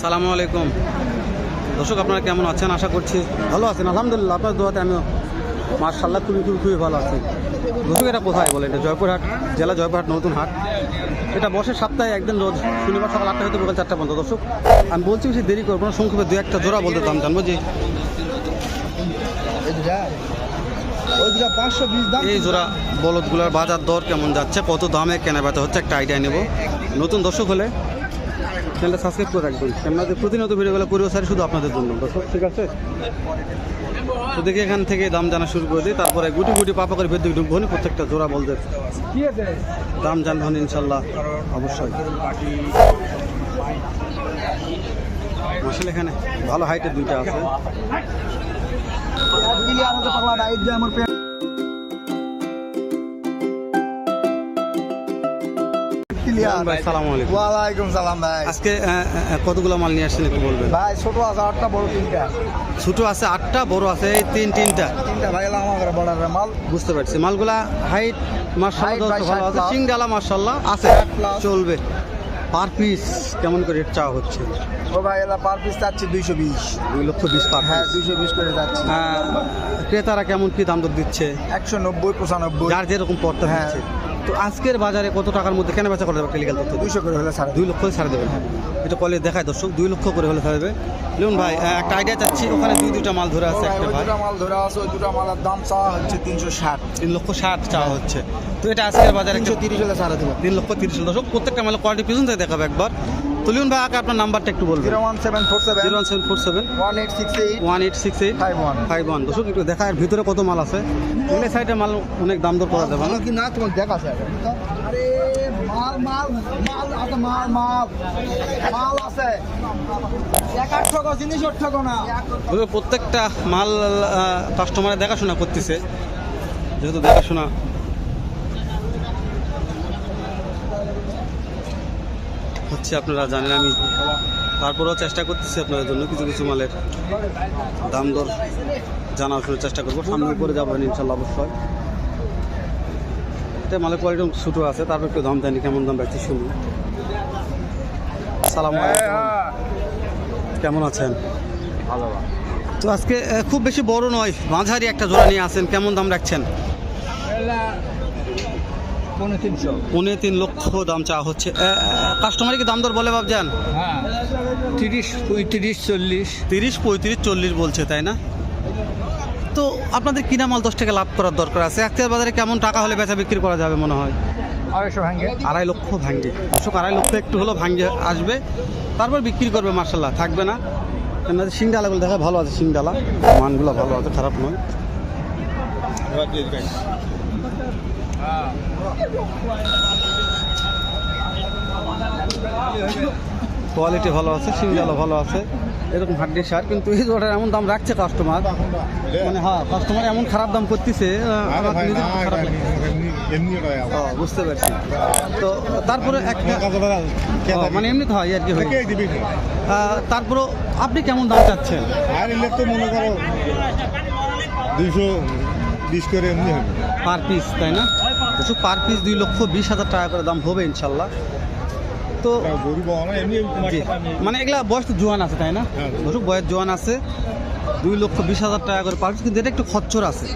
সালামু আলাইকুম। দর্শক আপনারা কেমন আছেন? আশা করছি ভালো আছেন। আলহামদুলিল্লাহ আপনার দোয়াতে আমিও মার্শাল্লাহ খুবই খুবই খুবই ভালো আছি। দর্শক এটা কোথায় বলে? এটা জয়পুরহাট জেলা জয়পুরহাট নতুন হাট। এটা বসে সপ্তাহে একদিন রোজ শনিবার সকাল আটটা হতে বিকাল চারটা পর্যন্ত। দর্শক আমি বলছি বেশি দেরি করব না সংক্ষেপে দু একটা জোড়া বলতে দাম জানব যে এই জোড়া বলদগুলোর বাজার দর কেমন যাচ্ছে? কত দামে কেনা বেচা হচ্ছে? একটা আইডিয়া নেব। নতুন দর্শক হলে চ্যানেলটা সাবস্ক্রাইব করে রাখবেন। আপনাদের প্রতিনিয়ত ভিডিওগুলো পরিবেশ সারি শুধু আপনাদের জন্য। ঠিক আছে? তো দেখি এখান থেকে দাম জানা শুরু করে দিই। তারপরে গুটি গুটি পাপা করে ভেতরে ঢুকবো প্রত্যেকটা জোড়া বলতে দাম জানবেন ইনশাল্লাহ অবশ্যই। আসলে এখানে ভালো হাইটের দুইটা আছে। সালাম আলাইকুম। ওয়ালাইকুম সালাম ভাই। আজকে কতগুলো মাল নিয়ে আসছেন একটু বলবেন? ভাই ছোট আছে আটটা বড় তিনটা। ছোট আছে আটটা বড় আছে এই তিন তিনটা। তিনটা ভাই আমার বর্ডারের মাল। বুঝতে পারছি। মালগুলা হাইট মার্শাল্লাহ ভালো আছে। 60 plus। সিংডালা মার্শাল্লাহ আছে। চলবে। পার পিস কেমন করে রেট চাওয়া হচ্ছে? ও ভাই এলা পার পিস চাচ্ছি দুইশো বিশ। দুই লক্ষ বিশ পার হ্যাঁ দুইশো বিশ করে যাচ্ছি ক্রেতারা কেমন কি দাম দর দিচ্ছে? একশো নব্বই পঁচানব্বই। যার যেরকম পড়তে হ্যাঁ। তো আজকের বাজারে কত টাকার মধ্যে কেনা বেচা করে দেবে টেলিগ্যাল তথ্য দুইশো করে হলে ছাড়ে দুই লক্ষ ছাড়ে দেবেন। এটা কলে দেখায় দর্শক দুই লক্ষ করে হলে ছাড়বে লুন ভাই একটা আইডিয়া চাচ্ছি ওখানে দুই দুটা মাল ধরে আছে একটা ভাই। দুটা মাল ধরে আছে ওই দুটা মালের দাম চাওয়া হচ্ছে তিনশো ষাট। তিন লক্ষ ষাট চাওয়া হচ্ছে। তো এটা আজকের বাজারে তিনশো তিরিশ হলে ছাড়ে দেবে। তিন লক্ষ তিরিশ দর্শক প্রত্যেকটা মালের কোয়ালিটি পিছন থেকে দেখাবে একবার। তুলিউন ভাই আগে আপনার নাম্বারটা একটু বলবেন। Zero one seven four seven zero one seven four seven. One eight six eight one eight six eight. Five one. Five one. একটু দেখা এর ভিতরে কত মাল আছে? এগুলো সাইডে মাল অনেক দাম দর করা যাবে না? কি না তোমার দেখা স্যার আরে মাল মাল মাল আছে মাল মাল। মাল আছে। জিনিস না। প্রত্যেকটা মাল কাস্টমারে দেখাশোনা করতেছে। যেহেতু দেখাশোনা হচ্ছে আপনারা জানেন আমি তারপরেও চেষ্টা করতেছি আপনাদের জন্য কিছু কিছু মালের দাম দর জানার শোনার চেষ্টা করব। সামনে করে যাবেন ইনশাল্লাহ অবশ্যই। এটা মালের কোয়ালিটি ছোটো আছে তারপর একটু দাম দেয়নি কেমন দাম রাখছি শুনুন সালাম কেমন আছেন? ভালো। তো আজকে খুব বেশি বড় নয় মাঝারি একটা জোড়া নিয়ে আসেন কেমন দাম রাখছেন? পনেরো তিনশো। পনেরো তিন লক্ষ দাম চাওয়া হচ্ছে। কাস্টমার কি দাম দর বলে ভাবছেন? হ্যাঁ তিরিশ পঁয়ত্রিশ চল্লিশ। তিরিশ পঁয়ত্রিশ চল্লিশ বলছে তাই না? তো আপনাদের কিনা মাল দশ টাকা লাভ করার দরকার আছে। আক্তিয়ার বাজারে কেমন টাকা হলে বেচা বিক্রি করা যাবে মনে হয়? আড়াইশো ভাঙ্গে। আড়াই লক্ষ ভাঙ্গে। দর্শক আড়াই লক্ষ একটু হলেও ভাঙ্গে আসবে। তারপর বিক্রি করবে মার্শাল্লাহ থাকবে না। আপনাদের সিংডালাগুলো দেখা ভালো আছে সিংডালা মানগুলো ভালো আছে খারাপ নয়। কোয়ালিটি ভালো আছে সিংডালা ভালো আছে। এরকম হাড্ডি সার কিন্তু এই জোড়ার এমন দাম রাখছে কাস্টমার মানে হ্যাঁ কাস্টমার এমন খারাপ দাম করতেছে বুঝতে পারছি। তো তারপরে একটা মানে এমনি তো হয় আর কি তারপরে আপনি কেমন দাম চাচ্ছেন? আর তো মনে করো দুইশো বিশ করে এমনি হবে। পার পিস তাই না? কিছু পার পিস দুই লক্ষ বিশ হাজার টাকা করে দাম হবে ইনশাল্লাহ। তো মানে এগুলা বয়স তো জোয়ান আছে তাই না? হ্যাঁ। দর্শক বয়স জোয়ান আছে দুই লক্ষ বিশ হাজার টাকা করে পার পিস কিন্তু এটা একটু খচ্চর আছে।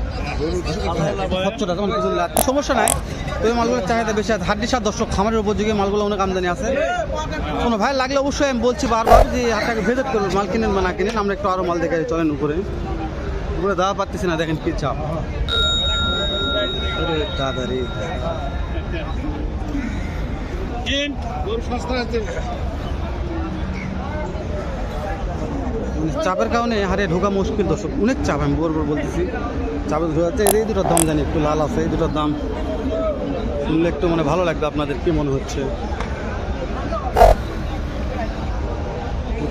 খচ্চর আছে মানে সমস্যা নাই। তো এই মালগুলোর চাহিদা বেশি আছে। হাড্ডি সার দর্শক খামারের উপযোগী মালগুলো অনেক আমদানি আছে। কোনো ভাই লাগলে অবশ্যই আমি বলছি বারবার যে হাটটাকে ভিজিট করবেন মাল কিনেন বা না কিনেন আমরা একটু আরও মাল দেখে চলেন উপরে। উপরে দাওয়া পাচ্ছি না দেখেন কি চাপ। মানে চাপের কারণে হারে ঢোকা মুশকিল দর্শক। অনেক চাপ আমি বরবর বলতেছি। চাপের ঢোকাতে এই দুটোর দাম জানি একটু লাল আছে এই দুটোর দাম শুনলে একটু মানে ভালো লাগবে আপনাদের কি মনে হচ্ছে?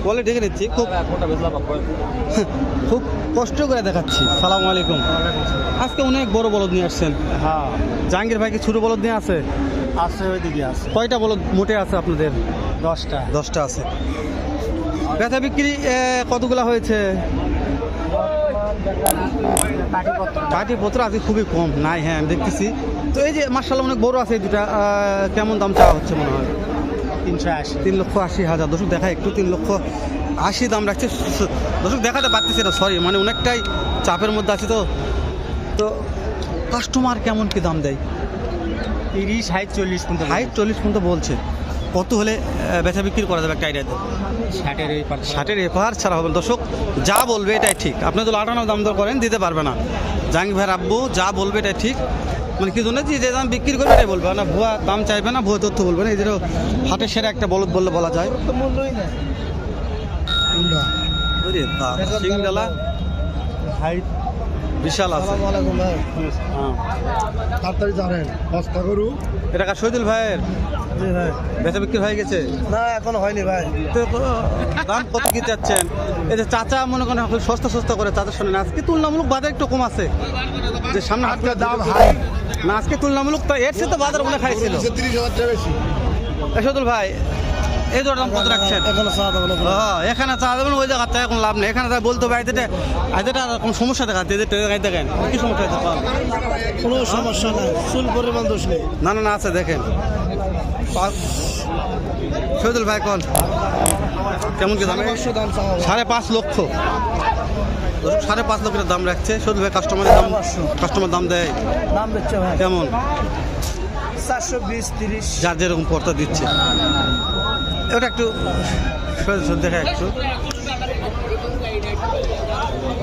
কোয়ালিটি দেখে নিচ্ছি খুব খুব কষ্ট করে দেখাচ্ছি। সালাম আলাইকুম। আজকে অনেক বড় বলদ নিয়ে আসছেন। হ্যাঁ। জাহাঙ্গীর ভাই কি ছোট বলদ নিয়ে আছে? আছে ওইদিকে আছে। কয়টা বলদ মোটে আছে আপনাদের? দশটা। দশটা আছে। ব্যথা বিক্রি কতগুলা হয়েছে? পাটি পত্র আজকে খুবই কম নাই হ্যাঁ আমি দেখতেছি। তো এই যে মার্শাল অনেক বড় আছে এই দুটা কেমন দাম চাওয়া হচ্ছে মনে হয়? তিনশো আশি। তিন লক্ষ আশি হাজার। দর্শক দেখা একটু তিন লক্ষ আশি দাম রাখছে। দর্শক দেখাতে পারতেছি না সরি মানে অনেকটাই চাপের মধ্যে আছে তো। তো কাস্টমার কেমন কি দাম দেয়? তিরিশ হাইট চল্লিশ পর্যন্ত হাইট চল্লিশ পর্যন্ত বলছে। কত হলে বেচা বিক্রি করা যাবে একটা আইডিয়া দেয় ষাটের এই পার ষাটের এফআর ছাড়া হবে। দর্শক যা বলবে এটাই ঠিক। আপনি তো আটান্ন দাম দর করেন দিতে পারবে না। জাহাঙ্গীর ভাইয়ের আব্বু যা বলবে এটাই ঠিক। মানে কি জন্য যে দাম বিক্রি করবে এটাই বলবে। না ভুয়া দাম চাইবে না ভুয়া তথ্য বলবে না। এই যে হাটের সেরা একটা বলদ বললে বলা যায়। মূল্যই না ওরে বাবা, সিংডালা হাইট। বিশাল আছে। আলাইকুম ভাই। হ্যাঁ। তাড়াতাড়ি জানেন বস্তা গরু। এটা কার শহীদুল ভাইয়ের? ভাই। বেচা বিক্রি হয়ে গেছে? না এখনও হয়নি ভাই। তো দাম কত কি চাচ্ছেন? এই যে চাচা মনে করেন সস্তা সস্তা করে চাচা শোনেন আজকে তুলনামূলক বাজার একটু কম আছে। যে সামনে হাটটা দাম হাই। না আজকে তুলনামূলক তো এর সাথে বাজার মনে খাইছিল তিরিশ হাজার বেশি। শহীদুল ভাই এই দর দাম কত রাখছেন? এখনও চা দেবেন ওই জায়গাতে এখন লাভ নেই। এখানে বলতে হবে আইতে আইতে কোনো সমস্যা দেখাচ্ছে যে গাইতে দেখেন। কি সমস্যা কোনো সমস্যা নাই চুল পরিমাণ দোষ নেই। না না না আছে দেখেন। শহীদুল ভাই কোন? কেমন কি দাম? সাড়ে পাঁচ লক্ষ। সাড়ে পাঁচ লক্ষের দাম রাখছে। শহীদুল ভাই কাস্টমারের দাম কাস্টমার দাম দেয়। দাম কেমন? চারশো বিশ তিরিশ। যার যেরকম পর্তা দিচ্ছে। ওটা একটু দেখা একটু।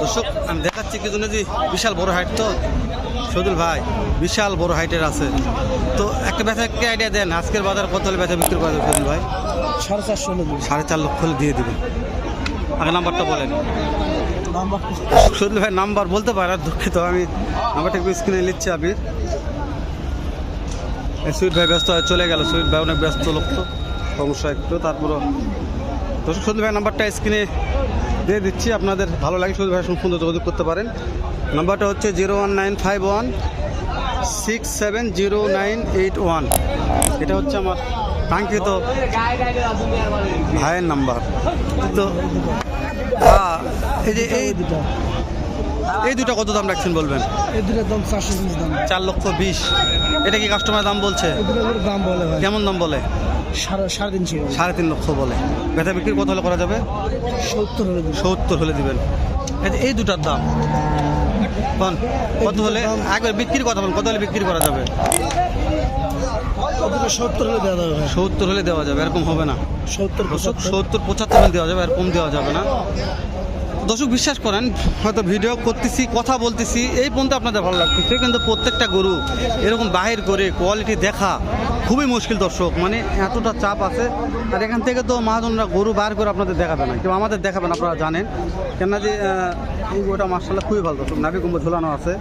দর্শক আমি দেখাচ্ছি কি জন্য যে বিশাল বড় হাইট তো? সদুল ভাই বিশাল বড় হাইটের আছে। তো একটা ব্যথা একটা আইডিয়া দেন? আজকের বাজার কত হলে ব্যথা বিক্রি করা সদুল ভাই? সাড়ে চারশো সাড়ে চার লক্ষ হলে দিয়ে দেবেন। আগে নাম্বারটা বলেন। নাম্বার সদুল ভাই নাম্বার বলতে পারে আর দুঃখিত। আমি নাম্বারটা একটু স্ক্রিনে নিচ্ছি আবির। সুইট ভাই ব্যস্ত হয়ে চলে গেল। সুইট ভাই অনেক ব্যস্ত লোক তো। সমস্যা একটু তারপরও দর্শক সুদুল ভাই নাম্বারটা স্ক্রিনে দিয়ে দিচ্ছি। আপনাদের ভালো লাগে সুদুল ভাই সুন্দর যোগাযোগ করতে পারেন। নাম্বারটা হচ্ছে zero one nine five one six seven zero nine eight one. এটা হচ্ছে আমার কাঙ্ক্ষিত ভাইয়ের নাম্বার। তো এই যে এই দুটো এই দুটো কত দাম রাখছেন বলবেন? এই দুটোর দাম চারশো বিশ দাম। চার লক্ষ বিশ। এটা কি কাস্টমার দাম বলছে? দাম বলে কেমন দাম বলে? সাড়ে সাড়ে তিনশো সাড়ে তিন লক্ষ বলে। ব্যথা বিক্রি কত হলে করা যাবে? সত্তর হলে সত্তর হলে দিবেন। এই দুটার দাম। কোন? কত হলে? একবার বিক্রির কথা বলুন কত হলে বিক্রি করা যাবে? সত্তর হলে দেওয়া যাবে। সত্তর হলে দেওয়া যাবে এরকম হবে না। সত্তর সত্তর পঁচাত্তর হলে দেওয়া যাবে এরকম দেওয়া যাবে না। দর্শক বিশ্বাস করেন হয়তো ভিডিও করতেছি কথা বলতেছি এই পর্যন্ত আপনাদের ভালো লাগতেছে কিন্তু প্রত্যেকটা গরু এরকম বাহির করে কোয়ালিটি দেখা খুবই মুশকিল দর্শক মানে এতটা চাপ আছে। আর এখান থেকে তো মহাজনরা গরু বার করে আপনাদের দেখাবে না কেউ আমাদের দেখাবেন আপনারা জানেন। কেননা যে এই গরুটা মার্শাল্লাহ খুবই ভালো দর্শক নাভি কুম্ভ ঝুলানো আছে।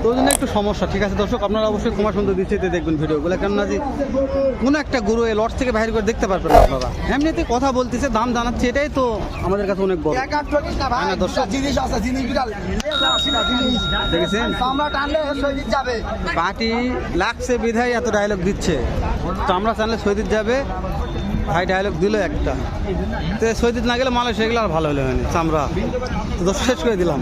তো ওই জন্য একটু সমস্যা ঠিক আছে দর্শক? আপনারা অবশ্যই কুমার সুন্দর দৃষ্টিতে দেখবেন ভিডিওগুলো কেননা যে কোনো একটা গরু এই লট থেকে বাইরে করে দেখতে পারবেন না আপনারা। এমনিতে কথা বলতেছে দাম জানাচ্ছে এটাই তো আমাদের কাছে অনেক বড়। হ্যাঁ, দর্শক। জিনিস আছে জিনিস দেখেছেন? আমরা টানলে সৈনিক যাবে। পার্টি লাগছে বিধায় এত ডায়লগ দিচ্ছে। তো আমরা জানলে সৈদিত যাবে ভাই ডায়লগ দিল একটা। তো সৈদিত না গেলে মালয়েশিয়া গেলে আর ভালো হলে হয়নি। চামড়া তো শেষ করে দিলাম।